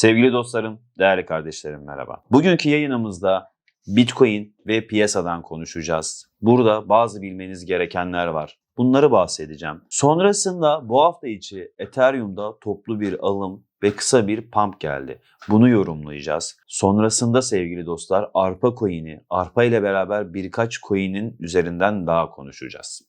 Sevgili dostlarım, değerli kardeşlerim merhaba. Bugünkü yayınımızda Bitcoin ve piyasadan konuşacağız. Burada bazı bilmeniz gerekenler var. Bunları bahsedeceğim. Sonrasında bu hafta içi Ethereum'da toplu bir alım ve kısa bir pump geldi. Bunu yorumlayacağız. Sonrasında sevgili dostlar Arpa coin'i, Arpa ile beraber birkaç coin'in üzerinden daha konuşacağız.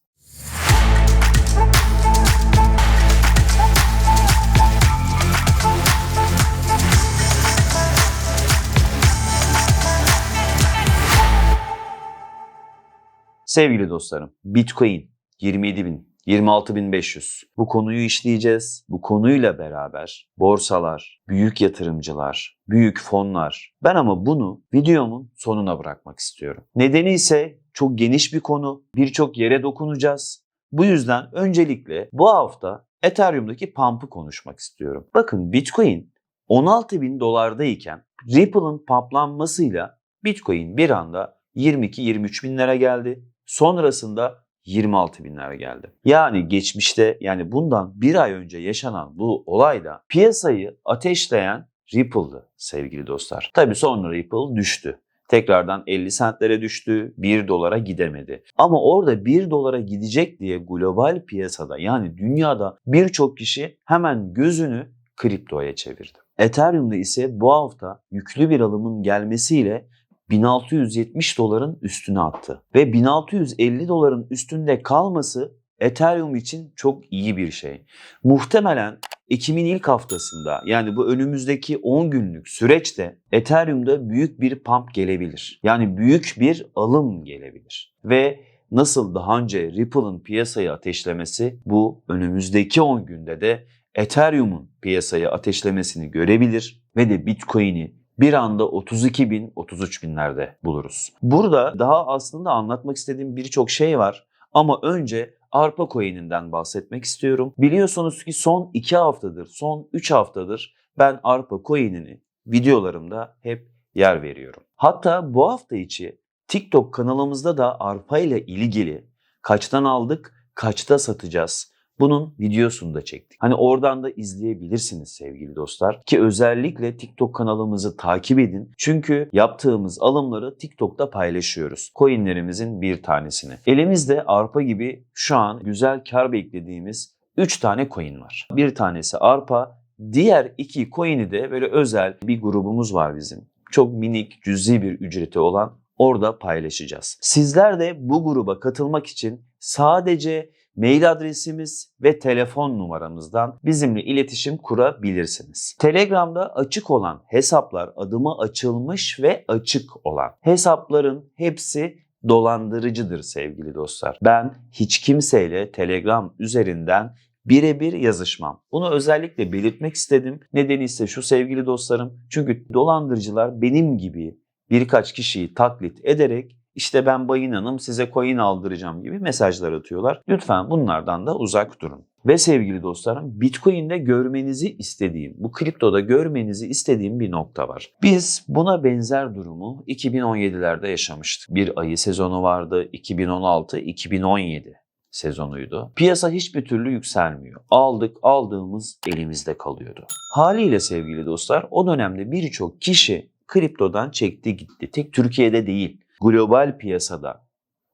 Sevgili dostlarım, Bitcoin 27 bin, 26.500. Bu konuyu işleyeceğiz. Bu konuyla beraber borsalar, büyük yatırımcılar, büyük fonlar. Ben ama bunu videomun sonuna bırakmak istiyorum. Nedeni ise çok geniş bir konu. Birçok yere dokunacağız. Bu yüzden öncelikle bu hafta Ethereum'daki pump'ı konuşmak istiyorum. Bakın Bitcoin 16 bin dolardayken Ripple'ın pumplanmasıyla Bitcoin bir anda 22-23 binlere geldi. Sonrasında 26 binlere geldi. Yani geçmişte yani bundan bir ay önce yaşanan bu olayda piyasayı ateşleyen Ripple'dı sevgili dostlar. Tabii sonra Ripple düştü. Tekrardan 50 centlere düştü, 1 dolara gidemedi. Ama orada 1 dolara gidecek diye global piyasada yani dünyada birçok kişi hemen gözünü kriptoya çevirdi. Ethereum'da ise bu hafta yüklü bir alımın gelmesiyle 1670 doların üstüne attı. Ve 1650 doların üstünde kalması Ethereum için çok iyi bir şey. Muhtemelen Ekim'in ilk haftasında yani bu önümüzdeki 10 günlük süreçte Ethereum'da büyük bir pump gelebilir. Yani büyük bir alım gelebilir. Ve nasıl daha önce Ripple'ın piyasayı ateşlemesi bu önümüzdeki 10 günde de Ethereum'un piyasayı ateşlemesini görebilir ve de Bitcoin'i bir anda 32 bin, 33 binlerde buluruz. Burada daha aslında anlatmak istediğim birçok şey var. Ama önce Arpa coin'inden bahsetmek istiyorum. Biliyorsunuz ki son 2 haftadır, son 3 haftadır ben Arpa coin'ini videolarımda hep yer veriyorum. Hatta bu hafta içi TikTok kanalımızda da Arpa ile ilgili kaçtan aldık, kaçta satacağız bunun videosunu da çektik. Hani oradan da izleyebilirsiniz sevgili dostlar. Ki özellikle TikTok kanalımızı takip edin. Çünkü yaptığımız alımları TikTok'ta paylaşıyoruz. Coinlerimizin bir tanesini. Elimizde arpa gibi şu an güzel kar beklediğimiz 3 tane coin var. Bir tanesi arpa, diğer iki coin'i de böyle özel bir grubumuz var bizim. Çok minik, cüzi bir ücreti olan orada paylaşacağız. Sizler de bu gruba katılmak için sadece mail adresimiz ve telefon numaramızdan bizimle iletişim kurabilirsiniz. Telegram'da açık olan hesaplar adıma açılmış ve açık olan hesapların hepsi dolandırıcıdır sevgili dostlar. Ben hiç kimseyle Telegram üzerinden birebir yazışmam. Bunu özellikle belirtmek istedim. Nedeni ise şu sevgili dostlarım. Çünkü dolandırıcılar benim gibi birkaç kişiyi taklit ederek işte ben Bayın Hanım size coin aldıracağım gibi mesajlar atıyorlar. Lütfen bunlardan da uzak durun. Ve sevgili dostlarım Bitcoin'de görmenizi istediğim, bu kriptoda görmenizi istediğim bir nokta var. Biz buna benzer durumu 2017'lerde yaşamıştık. Bir ayı sezonu vardı 2016-2017 sezonuydu. Piyasa hiçbir türlü yükselmiyor. Aldık aldığımız elimizde kalıyordu. Haliyle sevgili dostlar o dönemde birçok kişi kriptodan çekti gitti. Tek Türkiye'de değil global piyasada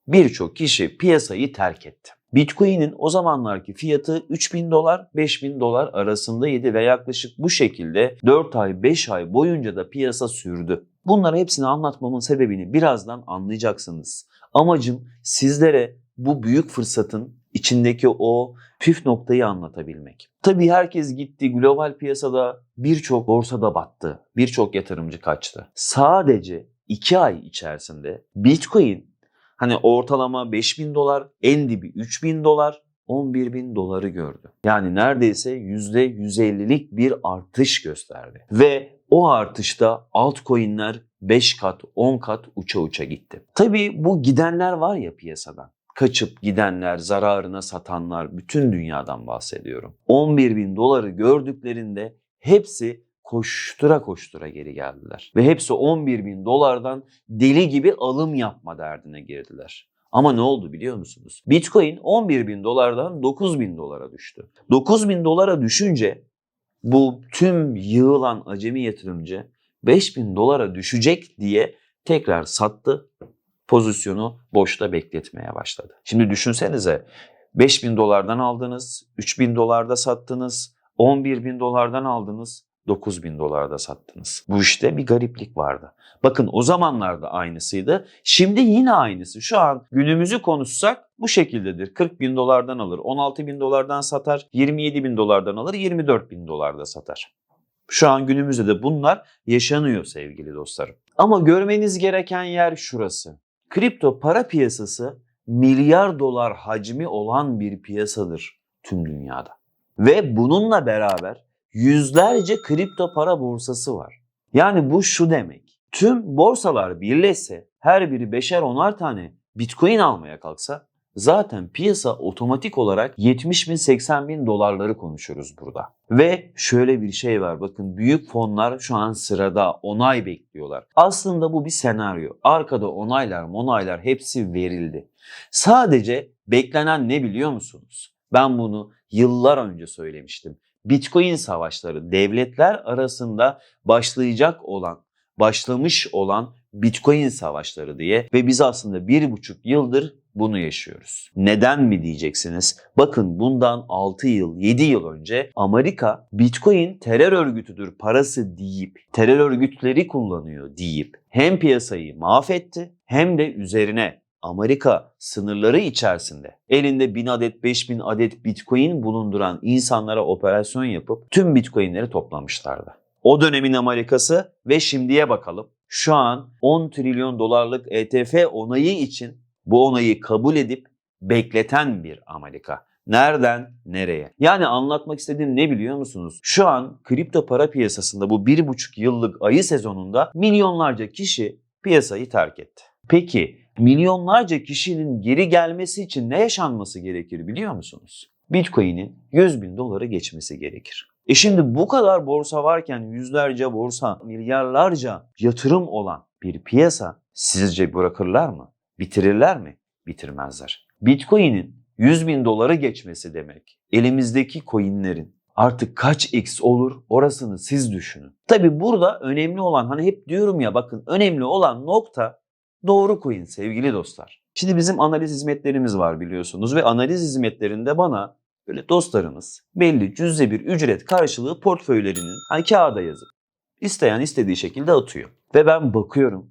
birçok kişi piyasayı terk etti. Bitcoin'in o zamanlarki fiyatı 3000 dolar 5000 dolar arasındaydı ve yaklaşık bu şekilde 4 ay 5 ay boyunca da piyasa sürdü. Bunları hepsini anlatmamın sebebini birazdan anlayacaksınız. Amacım sizlere bu büyük fırsatın içindeki o püf noktayı anlatabilmek. Tabii herkes gitti global piyasada birçok borsada battı. Birçok yatırımcı kaçtı. Sadece 2 ay içerisinde Bitcoin hani ortalama 5000 dolar, en dibi 3000 dolar, 11 bin doları gördü. Yani neredeyse %150'lik bir artış gösterdi. Ve o artışta altcoin'ler 5 kat, 10 kat uça uça gitti. Tabii bu gidenler var ya piyasadan. Kaçıp gidenler, zararına satanlar, bütün dünyadan bahsediyorum. 11 bin doları gördüklerinde hepsi koştura koştura geri geldiler. Ve hepsi 11 bin dolardan deli gibi alım yapma derdine girdiler. Ama ne oldu biliyor musunuz? Bitcoin 11 bin dolardan 9 bin dolara düştü. 9 bin dolara düşünce bu tüm yığılan acemi yatırımcı 5000 dolara düşecek diye tekrar sattı. Pozisyonu boşta bekletmeye başladı. Şimdi düşünsenize 5000 dolardan aldınız, 3000 dolarda sattınız, 11 bin dolardan aldınız, 9 bin dolarda sattınız. Bu işte bir gariplik vardı. Bakın o zamanlarda aynısıydı. Şimdi yine aynısı. Şu an günümüzü konuşsak bu şekildedir. 40 bin dolardan alır, 16 bin dolardan satar, 27 bin dolardan alır, 24 bin dolarda satar. Şu an günümüzde de bunlar yaşanıyor sevgili dostlarım. Ama görmeniz gereken yer şurası. Kripto para piyasası milyar dolar hacmi olan bir piyasadır tüm dünyada. Ve bununla beraber yüzlerce kripto para borsası var. Yani bu şu demek. Tüm borsalar birleşse her biri beşer onar tane bitcoin almaya kalksa zaten piyasa otomatik olarak 70 bin 80 bin dolarları konuşuyoruz burada. Ve şöyle bir şey var bakın büyük fonlar şu an sırada onay bekliyorlar. Aslında bu bir senaryo. Arkada onaylar monaylar hepsi verildi. Sadece beklenen ne biliyor musunuz? Ben bunu yıllar önce söylemiştim. Bitcoin savaşları devletler arasında başlayacak olan, başlamış olan Bitcoin savaşları diye ve biz aslında bir buçuk yıldır bunu yaşıyoruz. Neden mi diyeceksiniz? Bakın bundan 6 yıl, 7 yıl önce Amerika Bitcoin terör örgütüdür parası deyip, terör örgütleri kullanıyor deyip hem piyasayı mahvetti hem de üzerine Amerika sınırları içerisinde elinde 1000 adet 5000 adet bitcoin bulunduran insanlara operasyon yapıp tüm bitcoinleri toplamışlardı. O dönemin Amerikası ve şimdiye bakalım. Şu an 10 trilyon dolarlık ETF onayı için bu onayı kabul edip bekleten bir Amerika. Nereden nereye? Yani anlatmak istediğim ne biliyor musunuz? Şu an kripto para piyasasında bu bir buçuk yıllık ayı sezonunda milyonlarca kişi piyasayı terk etti. Peki milyonlarca kişinin geri gelmesi için ne yaşanması gerekir biliyor musunuz? Bitcoin'in 100 bin doları geçmesi gerekir. E şimdi bu kadar borsa varken yüzlerce borsa, milyarlarca yatırım olan bir piyasa sizce bırakırlar mı? Bitirirler mi? Bitirmezler. Bitcoin'in 100 bin doları geçmesi demek. Elimizdeki coinlerin artık kaç x olur orasını siz düşünün. Tabi burada önemli olan hani hep diyorum ya bakın önemli olan nokta doğru coin sevgili dostlar. Şimdi bizim analiz hizmetlerimiz var biliyorsunuz ve analiz hizmetlerinde bana böyle dostlarımız belli cüzde bir ücret karşılığı portföylerinin hani kağıda yazıp isteyen istediği şekilde atıyor. Ve ben bakıyorum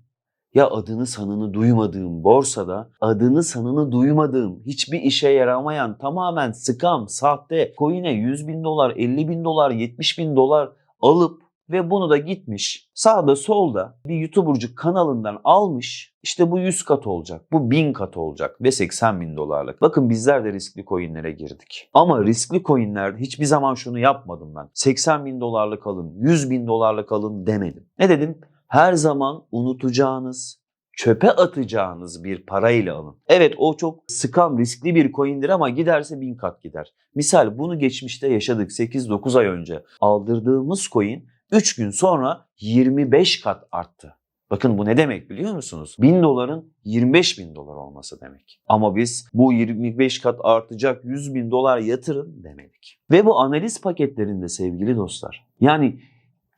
ya adını sanını duymadığım borsada adını sanını duymadığım hiçbir işe yaramayan tamamen skam, sahte coin'e 100 bin dolar, 50 bin dolar, 70 bin dolar alıp ve bunu da gitmiş sağda solda bir YouTuber'cı kanalından almış işte bu 100 kat olacak, bu 1000 kat olacak ve 80 bin dolarlık. Bakın bizler de riskli coinlere girdik. Ama riskli coinlerde hiçbir zaman şunu yapmadım ben. 80 bin dolarlık alın, 100 bin dolarlık alın demedim. Ne dedim? Her zaman unutacağınız, çöpe atacağınız bir parayla alın. Evet o çok skam riskli bir coin'dir ama giderse bin kat gider. Misal bunu geçmişte yaşadık 8-9 ay önce. Aldırdığımız coin 3 gün sonra 25 kat arttı. Bakın bu ne demek biliyor musunuz? 1000 doların 25 bin dolar olması demek. Ama biz bu 25 kat artacak 100 bin dolar yatırın demedik. Ve bu analiz paketlerinde sevgili dostlar. Yani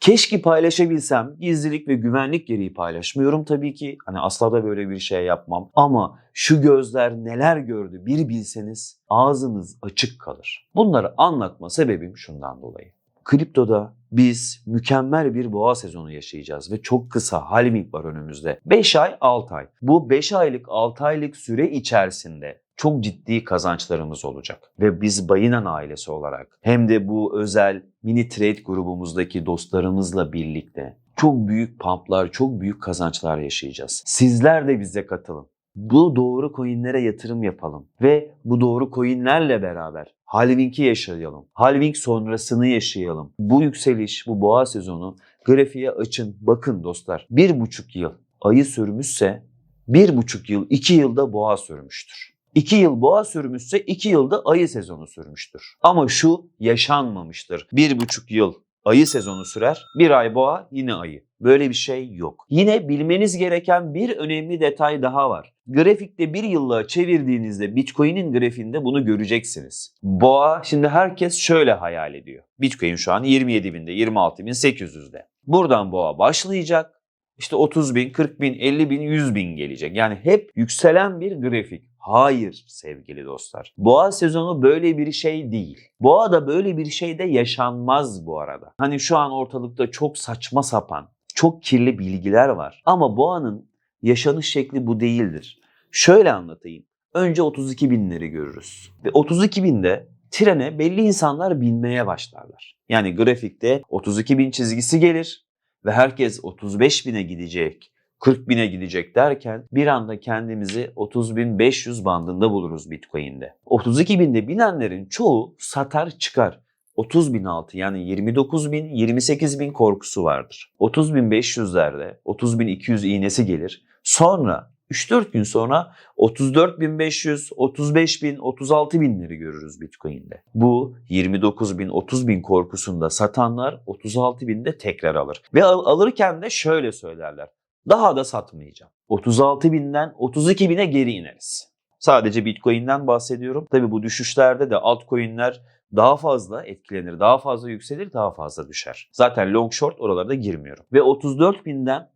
Keşke paylaşabilsem. Gizlilik ve güvenlik gereği paylaşmıyorum tabii ki. Hani asla da böyle bir şey yapmam. Ama şu gözler neler gördü bir bilseniz ağzınız açık kalır. Bunları anlatma sebebim şundan dolayı. Kriptoda biz mükemmel bir boğa sezonu yaşayacağız ve çok kısa halving var önümüzde. 5 ay 6 ay. Bu 5 aylık 6 aylık süre içerisinde çok ciddi kazançlarımız olacak. Ve biz Bayinan ailesi olarak hem de bu özel mini trade grubumuzdaki dostlarımızla birlikte çok büyük pumplar, çok büyük kazançlar yaşayacağız. Sizler de bize katılın. Bu doğru coinlere yatırım yapalım ve bu doğru coinlerle beraber halving'i yaşayalım. Halving sonrasını yaşayalım. Bu yükseliş, bu boğa sezonu grafiğe açın. Bakın dostlar bir buçuk yıl ayı sürmüşse bir buçuk yıl, iki yılda boğa sürmüştür. 2 yıl boğa sürmüşse 2 yılda ayı sezonu sürmüştür. Ama şu yaşanmamıştır. Bir buçuk yıl ayı sezonu sürer. Bir ay boğa yine ayı. Böyle bir şey yok. Yine bilmeniz gereken bir önemli detay daha var. Grafikte bir yıllığa çevirdiğinizde Bitcoin'in grafiğinde bunu göreceksiniz. Boğa şimdi herkes şöyle hayal ediyor. Bitcoin şu an 27 binde, 26 bin, 800'de. Buradan boğa başlayacak. İşte 30 bin, 40 bin, 50 bin, 100 bin gelecek. Yani hep yükselen bir grafik. Hayır sevgili dostlar. Boğa sezonu böyle bir şey değil. Boğa da böyle bir şey de yaşanmaz bu arada. Hani şu an ortalıkta çok saçma sapan, çok kirli bilgiler var. Ama boğanın yaşanış şekli bu değildir. Şöyle anlatayım. Önce 32 binleri görürüz. Ve 32 binde trene belli insanlar binmeye başlarlar. Yani grafikte 32 bin çizgisi gelir ve herkes 35 bine gidecek, 40 bine gidecek derken bir anda kendimizi 30.500 bandında buluruz Bitcoin'de. 32 binde binenlerin çoğu satar çıkar. 30 bin altı yani 29 bin 28 bin korkusu vardır. 30 bin 500'lerde 30 bin 200 iğnesi gelir. Sonra 3-4 gün sonra 34 bin 500, 35 bin, 36 binleri görürüz Bitcoin'de. Bu 29 bin, 30 bin korkusunda satanlar 36 binde tekrar alır. Ve al- alırken de şöyle söylerler. Daha da satmayacağım. 36 binden 32 bine geri ineriz. Sadece Bitcoin'den bahsediyorum. Tabii bu düşüşlerde de altcoin'ler daha fazla etkilenir, daha fazla yükselir, daha fazla düşer. Zaten long short oralarda girmiyorum. Ve 34 binden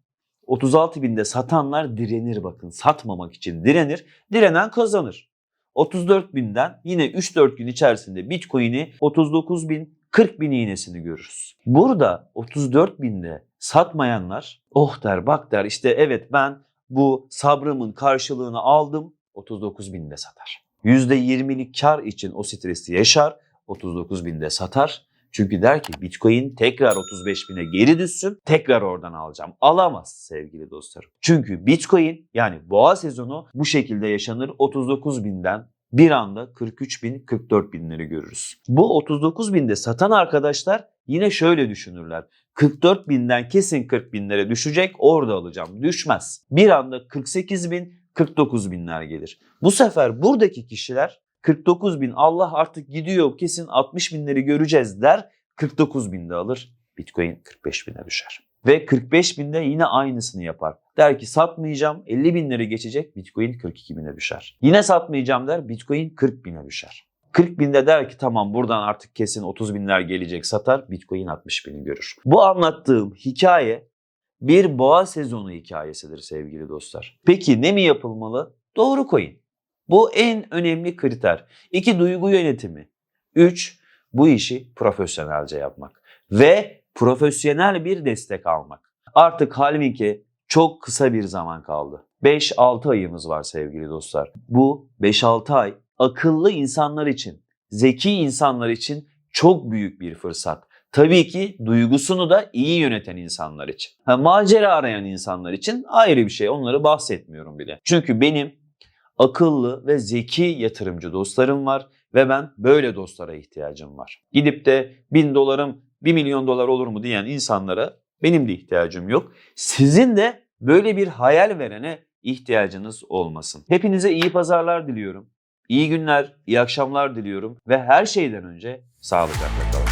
36 binde satanlar direnir bakın. Satmamak için direnir. Direnen kazanır. 34 binden yine 3-4 gün içerisinde Bitcoin'i 39 bin 40 bin iğnesini görürüz. Burada 34 binde satmayanlar oh der bak der işte evet ben bu sabrımın karşılığını aldım 39 binde satar. %20'lik kar için o stresi yaşar 39 binde satar. Çünkü der ki Bitcoin tekrar 35 bine geri düşsün tekrar oradan alacağım. Alamaz sevgili dostlarım. Çünkü Bitcoin yani boğa sezonu bu şekilde yaşanır 39 binden bir anda 43 bin 44 binleri görürüz. Bu 39 binde satan arkadaşlar yine şöyle düşünürler. 44 binden kesin 40 binlere düşecek orada alacağım. Düşmez. Bir anda 48 bin 49 binler gelir. Bu sefer buradaki kişiler 49 bin Allah artık gidiyor kesin 60 binleri göreceğiz der 49 binde alır Bitcoin 45 bine düşer. Ve 45 binde yine aynısını yapar. Der ki satmayacağım 50 binleri geçecek Bitcoin 42 bine düşer. Yine satmayacağım der Bitcoin 40 bine düşer. 40 binde der ki tamam buradan artık kesin 30 binler gelecek satar Bitcoin 60 bini görür. Bu anlattığım hikaye bir boğa sezonu hikayesidir sevgili dostlar. Peki ne mi yapılmalı? Doğru coin. Bu en önemli kriter. İki duygu yönetimi. Üç bu işi profesyonelce yapmak. Ve profesyonel bir destek almak. Artık halbuki çok kısa bir zaman kaldı. 5-6 ayımız var sevgili dostlar. Bu 5-6 ay akıllı insanlar için, zeki insanlar için çok büyük bir fırsat. Tabii ki duygusunu da iyi yöneten insanlar için. Ha, macera arayan insanlar için ayrı bir şey. Onları bahsetmiyorum bile. Çünkü benim akıllı ve zeki yatırımcı dostlarım var ve ben böyle dostlara ihtiyacım var. Gidip de bin dolarım 1 milyon dolar olur mu diyen insanlara benim de ihtiyacım yok. Sizin de böyle bir hayal verene ihtiyacınız olmasın. Hepinize iyi pazarlar diliyorum. İyi günler, iyi akşamlar diliyorum ve her şeyden önce sağlıcakla kalın.